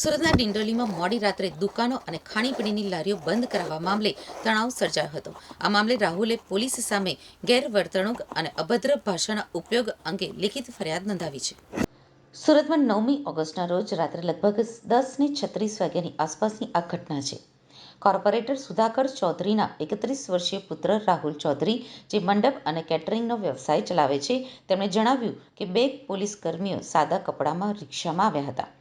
સુરતના ડિંડોલીમાં મોડી રાત્રે દુકાનો અને ખાણીપીણીની લારીઓ બંધ કરાવવા મામલે તણાવ સર્જાયો હતો. આ મામલે રાહુલે પોલીસ સામે ગેરવર્તણૂક અને અભદ્ર ભાષાના ઉપયોગ અંગે લિખિત ફરિયાદ નોંધાવી છે. સુરતમાં નવમી ઓગસ્ટના રોજ રાત્રે લગભગ દસ ને છત્રીસ વાગ્યાની આસપાસની આ ઘટના છે. કોર્પોરેટર સુધાકર ચૌધરીના એકત્રીસ વર્ષીય પુત્ર રાહુલ ચૌધરી, જે મંડપ અને કેટરિંગનો વ્યવસાય ચલાવે છે, તેમણે જણાવ્યું કે બે પોલીસ કર્મીઓ સાદા કપડામાં રિક્ષામાં આવ્યા હતા.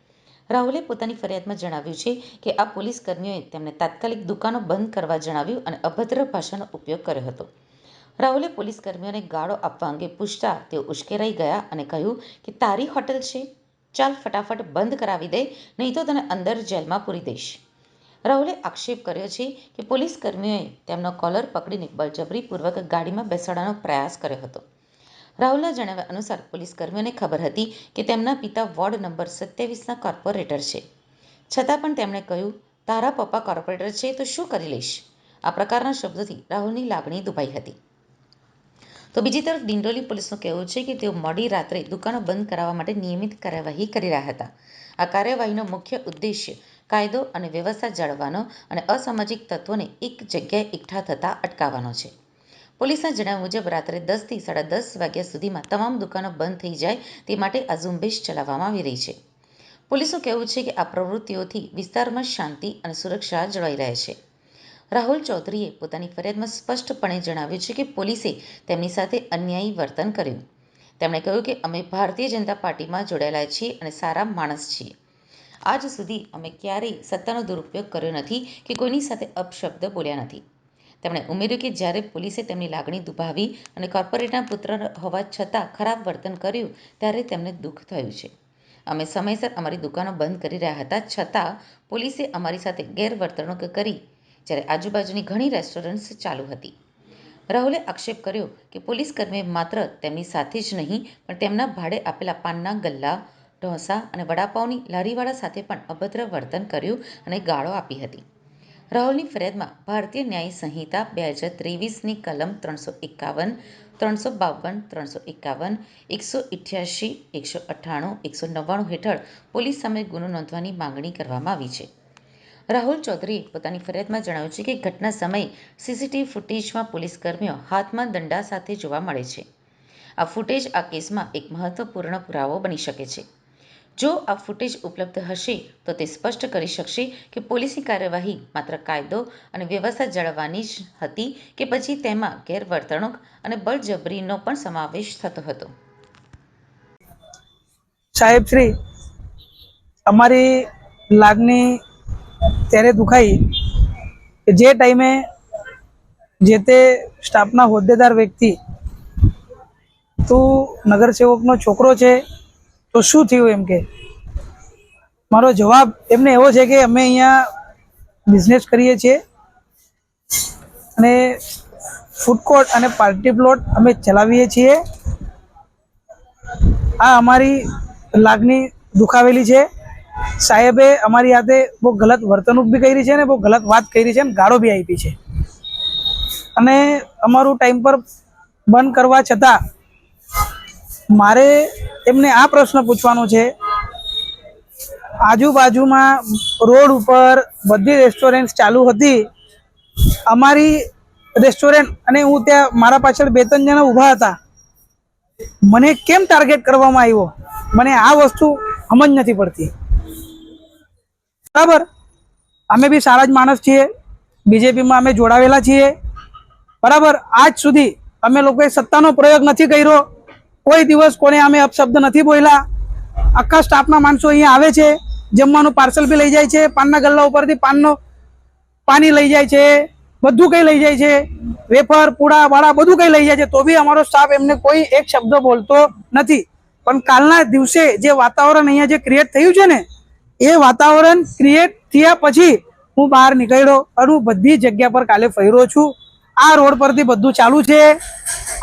રાહુલે પોતાની ફરિયાદમાં જણાવ્યું છે કે આ પોલીસ કર્મીઓએ તેમને તાત્કાલિક દુકાનો બંધ કરવા જણાવ્યું અને અભદ્ર ભાષાનો ઉપયોગ કર્યો હતો. રાહુલે પોલીસ કર્મીઓને ગાળો આપવા અંગે પૂછતા તેઓ ઉશ્કેરાઈ ગયા અને કહ્યું કે તારી હોટલ છે, ચાલ ફટાફટ બંધ કરાવી દે, નહીં તો તને અંદર જેલમાં પૂરી દઈશ. રાહુલે આક્ષેપ કર્યો છે કે પોલીસ કર્મીઓએ તેમનો કોલર પકડીને બળજબરીપૂર્વક ગાડીમાં બેસાડવાનો પ્રયાસ કર્યો હતો. રાહુલના જણાવ્યા અનુસાર પોલીસ કર્મીઓને ખબર હતી કે તેમના પિતા વોર્ડ નંબર સત્યાવીસના કોર્પોરેટર છે. છતાં પણ તેમણે કહ્યું, તારા પપ્પા કોર્પોરેટર છે તો શું કરી લઈશ? આ પ્રકારના શબ્દોથી રાહુલની લાગણી દુભાઈ હતી. તો બીજી તરફ દિંડોલી પોલીસનું કહેવું છે કે તેઓ મોડી રાત્રે દુકાનો બંધ કરાવવા માટે નિયમિત કાર્યવાહી કરી રહ્યા હતા. આ કાર્યવાહીનો મુખ્ય ઉદ્દેશ્ય કાયદો અને વ્યવસ્થા જાળવવાનો અને અસામાજિક તત્વોને એક જગ્યાએ એકઠા થતા અટકાવવાનો છે. પોલીસના જણાવ્યા મુજબ, રાત્રે દસથી સાડા દસ વાગ્યા સુધીમાં તમામ દુકાનો બંધ થઈ જાય તે માટે આ ઝુંબેશ ચલાવવામાં આવી રહી છે. પોલીસનું કહેવું છે કે આ પ્રવૃત્તિઓથી વિસ્તારમાં શાંતિ અને સુરક્ષા જળવાઈ રહે છે. રાહુલ ચૌધરીએ પોતાની ફરિયાદમાં સ્પષ્ટપણે જણાવ્યું છે કે પોલીસે તેમની સાથે અન્યાયી વર્તન કર્યું. તેમણે કહ્યું કે અમે ભારતીય જનતા પાર્ટીમાં જોડાયેલા છીએ અને સારા માણસ છીએ. આજ સુધી અમે ક્યારેય સત્તાનો દુરુપયોગ કર્યો નથી કે કોઈની સાથે અપશબ્દ બોલ્યા નથી. તેમણે ઉમેર્યું કે જ્યારે પોલીસે તેમની લાગણી દુભાવી અને કોર્પોરેટના પુત્ર હોવા છતાં ખરાબ વર્તન કર્યું, ત્યારે તેમને દુઃખ થયું છે. અમે સમયસર અમારી દુકાનો બંધ કરી રહ્યા હતા, છતાં પોલીસે અમારી સાથે ગેરવર્તણૂક કરી, જ્યારે આજુબાજુની ઘણી રેસ્ટોરન્ટ્સ ચાલુ હતી. રાહુલે આક્ષેપ કર્યો કે પોલીસ કર્મીએ માત્ર તેમની સાથે જ નહીં, પણ તેમના ભાડે આપેલા પાનના ગલ્લા, ઢોસા અને વડાપાઉંની લારીવાળા સાથે પણ અભદ્ર વર્તન કર્યું અને ગાળો આપી હતી. રાહુલની ફરિયાદમાં ભારતીય ન્યાય સંહિતા બે હજાર ત્રેવીસની કલમ ત્રણસો એકાવન, ત્રણસો બાવન, ત્રણસો એકાવન, એકસો ઇઠ્યાસી એકસો અઠ્ઠાણું, એકસો નવ્વાણું હેઠળ પોલીસ સામે ગુનો નોંધવાની માંગણી કરવામાં આવી છે. રાહુલ ચૌધરીએ પોતાની ફરિયાદમાં જણાવ્યું છે કે ઘટના સમયે સીસીટીવી ફૂટેજમાં પોલીસ કર્મીઓ હાથમાં દંડા સાથે જોવા મળે છે. આ ફૂટેજ આ કેસમાં એક મહત્વપૂર્ણ પુરાવો બની શકે છે. જો આ ફૂટેજ ઉપલબ્ધ હશે, તો તે સ્પષ્ટ કરી શકશે કે પોલીસની કાર્યવાહી માત્ર કાયદો અને વ્યવસ્થા જાળવવાની જ હતી કે પછી તેમાં ગેરવર્તણૂક અને બળજબરીનો પણ સમાવેશ થતો હતો. સાહેબ, શ્રી, અમારી લાગણી ત્યારે દુખાઈ જે ટાઈમે જે તે સ્ટાફના હોદ્દેદાર વ્યક્તિ, તું નગરસેવકનો છોકરો છે તો શું થયું એમ કે? મારો જવાબ એમને એવો છે કે અમે અહીંયા બિઝનેસ કરીએ છીએ અને ફૂડ કોર્ટ અને પાર્ટી પ્લોટ અમે ચલાવીએ છીએ. આ અમારી લાગણી દુખાવેલી છે. સાહેબે અમારી હાથે બહુ ગલત વર્તણૂક બી કરી છે ને બહુ ગલત વાત કરી છે અને ગાળો બી આપી છે. અને અમારું ટાઈમ પર બંધ કરવા છતાં મારે એમને આ પ્રશ્ન પૂછવાનો છે. આજુબાજુમાં રોડ ઉપર બધી રેસ્ટોરન્ટ ચાલુ હતી. અમારી રેસ્ટોરન્ટ અને હું ત્યાં મારા પાછળ બે ત્રણ જણા ઊભા હતા. મને કેમ ટાર્ગેટ કરવામાં આવ્યો? મને આ વસ્તુ સમજ નથી પડતી. બરાબર? અમે બી સારા જ માણસ છીએ. બીજેપીમાં અમે જોડાવેલા છીએ. બરાબર? આજ સુધી અમે લોકોએ સત્તાનો પ્રયોગ નથી કર્યો. કોઈ દિવસ કોને અમે અપશબ્દ નથી બોલ્યા. આખા સ્ટાફના માણસો અહીંયા આવે છે, જમવાનું પાર્સલ બી લઈ જાય છે, પાનના ગલ્લા ઉપરથી પાનનો પાણી લઈ જાય છે, બધું કંઈ લઈ જાય છે, વેફર, પૂડા વાળા બધું કંઈ લઈ જાય છે, તો બી અમારો સ્ટાફ એમને કોઈ એક શબ્દ બોલતો નથી. પણ કાલના દિવસે જે વાતાવરણ અહીંયા જે ક્રિએટ થયું છે ને, એ વાતાવરણ ક્રિએટ થયા પછી હું બહાર નીકળ્યો અને હું બધી જગ્યા પર કાલે ફર્યો છું. આ રોડ પરથી બધું ચાલુ છે.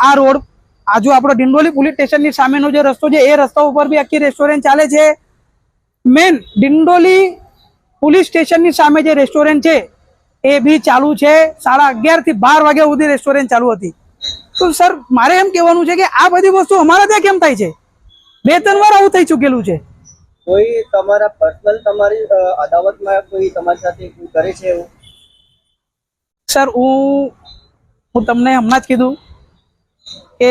આ રોડ આજુ આપણો ડિંડોલી પોલીસ સ્ટેશનની સામેનો જે રસ્તો છે એ રસ્તા ઉપર બી આખી રેસ્ટોરન્ટ ચાલે છે. મેન ડિંડોલી પોલીસ સ્ટેશનની સામે જે રેસ્ટોરન્ટ છે એ બી ચાલુ છે. સાડા અગિયારથી બાર વાગ્યા સુધી રેસ્ટોરન્ટ ચાલુ હતી. તો સર મારે એમ કહેવાનું છે કે આ બધી વસ્તુ અમારા ત્યાં કેમ થાય છે? બે ત્રણ વાર આવું થઈ ચૂકેલું છે. કોઈ તમારા પર્સનલ તમારી અદાવતમાં કોઈ તમારી સાથે કરે છે એવું? સર હું હું તમને હમણાં જ કીધું. કે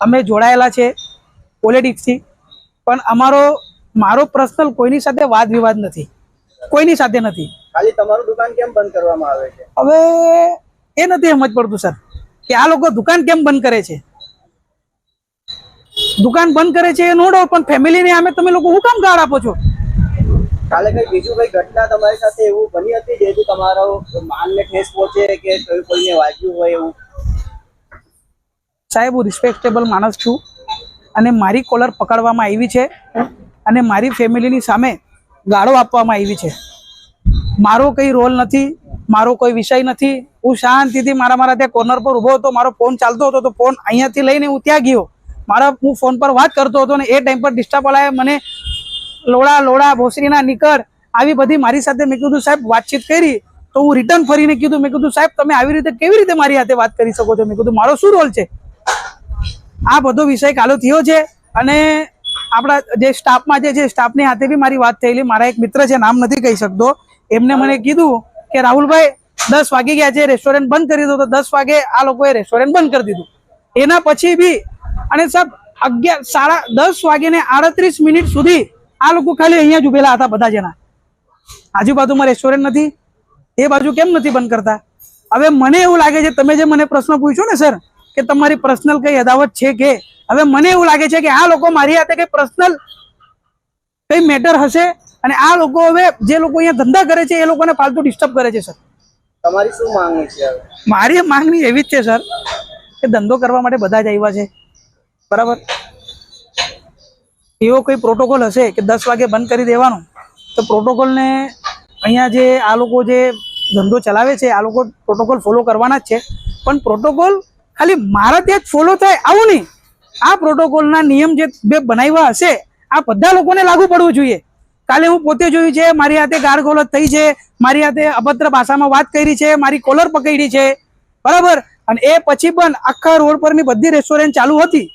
અમે જોડાયેલા છે પોલિટિક્સથી પણ અમારો મારો પર્સનલ કોઈની સાથે વાદ વિવાદ નથી. કોઈની સાથે નથી. ખાલી તમારું દુકાન કેમ બંધ કરવામાં આવે છે? હવે એ નથી સમજ પડતું સર કે આ લોકો દુકાન કેમ બંધ કરે છે? દુકાન બંધ કરે છે નો ડાઉટ પણ ફેમિલીને આમે તમે લોકો હું કામ ગાળ આપો છો? કાલે કઈ બીજું કઈ ઘટના તમારી સાથે એવું બની હતી જેથી તમારો માનને ઠેસ પહોંચે કે કોઈ કોઈને વાગ્યું હોય એવું? સાહેબ, હું રિસ્પેક્ટેબલ માણસ છું અને મારી કોલર પકડવામાં આવી છે અને મારી ફેમિલીની સામે ગાળો આપવામાં આવી છે. મારો કંઈ રોલ નથી, મારો કોઈ વિષય નથી. હું શાંતિથી મારા મારા ત્યાં કોર્નર પર ઊભો હતો, મારો ફોન ચાલતો હતો, તો ફોન અહીંયાથી લઈને હું ત્યાં ગયો. મારા, હું ફોન પર વાત કરતો હતો ને એ ટાઈમ પર ડિસ્ટર્બ ડિસ્ટર્બવાળાએ મને લોડા લોડા ભોસરીના નીકળ આવી બધી મારી સાથે મેં કીધું, સાહેબ, વાતચીત કરી. તો હું રિટર્ન ફરીને કીધું, મેં કીધું, સાહેબ, તમે આવી રીતે કેવી રીતે મારી સાથે વાત કરી શકો છો? મેં કીધું, મારો શું રોલ છે? આ બધો વિષય કાલો થયો છે અને આપણા જે સ્ટાફમાં જે સ્ટાફની હાથે બી મારી વાત થયેલી, મારા એક મિત્ર છે, નામ નથી કહી શકતો, એમને મને કીધું કે રાહુલભાઈ, દસ વાગી ગયા છે રેસ્ટોરન્ટ બંધ કરી દો તો દસ વાગે આ લોકોએ રેસ્ટોરન્ટ બંધ કરી દીધું. એના પછી બી, અને સાહેબ, અગિયાર, સાડા દસ વાગે ને આડત્રીસ મિનિટ સુધી આ લોકો ખાલી અહીંયા જ ઉભેલા હતા બધા જણા આજુબાજુમાં રેસ્ટોરન્ટ નથી, એ બાજુ કેમ નથી બંધ કરતા? હવે મને એવું લાગે છે, તમે જે મને પ્રશ્ન પૂછ્યો ને, સર કે તમારી પર્સનલ કઈ અદાવત છે કે? હવે મને એવું લાગે છે કે આ લોકો મારી હાથે કઈ પર્સનલ કઈ મેટર હશે? અને આ લોકો હવે જે લોકો અહીંયા ધંધા કરે છે એ લોકોને ફાલતુ ડિસ્ટર્બ કરે છે સર તમારી શું માંગણી છે મારી માંગણી એવી જ છે સર કે ધંધો કરવા માટે બધા જ આવ્યા છે. બરાબર? એવો કોઈ પ્રોટોકોલ હશે કે દસ વાગે બંધ કરી દેવાનો? તો પ્રોટોકોલને અહીંયા જે આ લોકો જે ધંધો ચલાવે છે આ લોકો પ્રોટોકોલ ફોલો કરવાના જ છે. પણ પ્રોટોકોલ ખાલી મારા ત્યાં જ ફોલો થાય આવું નહીં. આ પ્રોટોકોલના નિયમ જે બે બનાવ્યા હશે, આ બધા લોકોને લાગુ પડવું જોઈએ. કાલે હું પોતે જોયું છે, મારી હાથે ગારગોલત થઈ છે, મારી હાથે અભદ્ર ભાષામાં વાત કરી છે, મારી કોલર પકડી છે. બરાબર? અને એ પછી પણ આખા રોડ પરની બધી રેસ્ટોરન્ટ ચાલુ હતી.